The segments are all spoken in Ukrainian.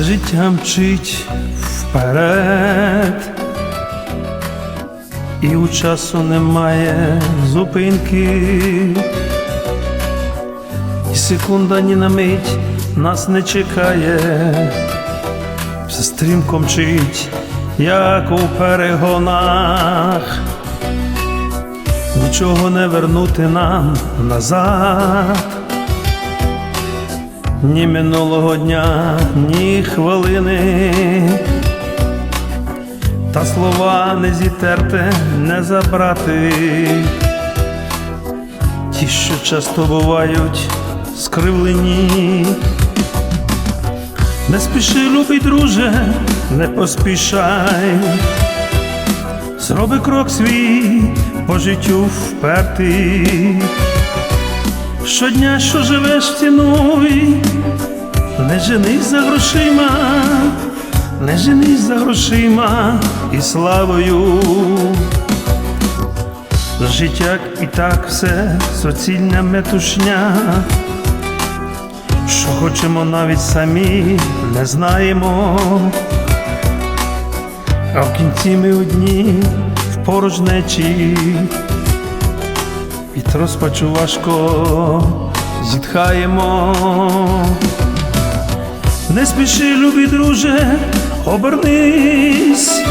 Життя мчить вперед, і у часу немає зупинки, і секунда ні на мить нас не чекає, все стрімко мчить, як у перегонах, нічого не вернути нам назад. Ні минулого дня, ні хвилини, та слова не зітерти, не забрати, ті, що часто бувають скривлені. Не спіши, любий друже, не поспішай, зроби крок свій по життю впертий. Щодня, що живеш, цінуй, не женись за грошима, не женись за грошима і славою. Життя і так все суцільна метушня, що хочемо навіть самі не знаємо, а в кінці ми одні в порожнечі. Від розпачу важко зітхаємо. Не спіши, любий друже, обернись,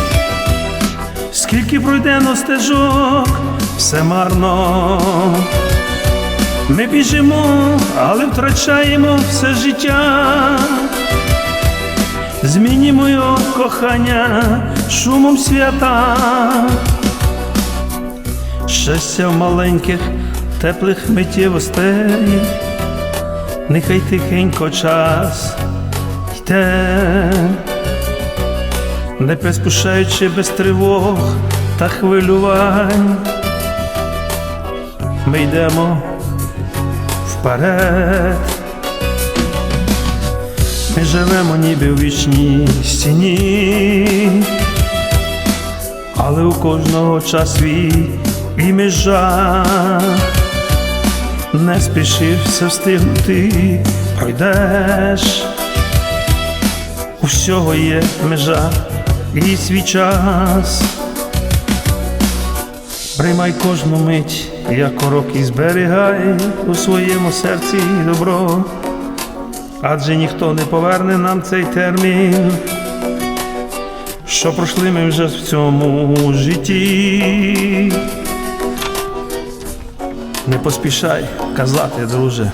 скільки пройдено стежок, все марно. Ми біжимо, але втрачаємо все життя. Змінімо його кохання шумом свята. Щастя в маленьких теплих миттєвостей, нехай тихенько час йде, не поспішаючи без тривог та хвилювань, ми йдемо вперед, ми живемо ніби в вічній стіні але у кожного час свій і межа. Не спіши все встигнути, пройдеш. У всього є межа і свій час. Приймай кожну мить, як урок і зберігай у своєму серці добро, адже ніхто не поверне нам цей термін що пройшли ми вже в цьому житті. Не поспішай казати, друже.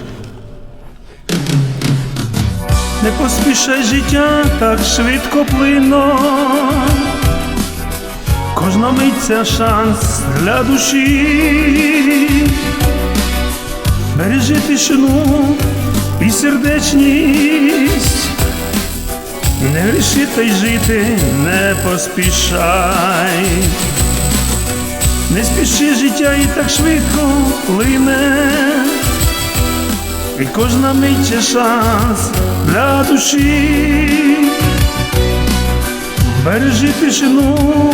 Не поспішай життя так швидко плино. Кожна мить це шанс для душі. Бережи тишину і сердечність. Не гріши та й жити, не поспішай, не спіши життя і так швидко плине, і кожна мить є шанс для душі, бережи тишину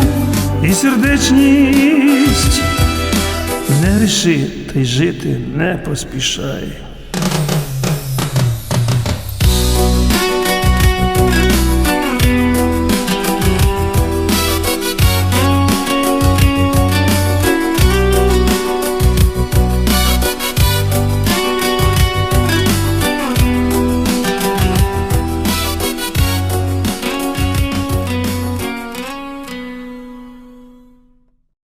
і сердечність, не гріши та й жити, не поспішай.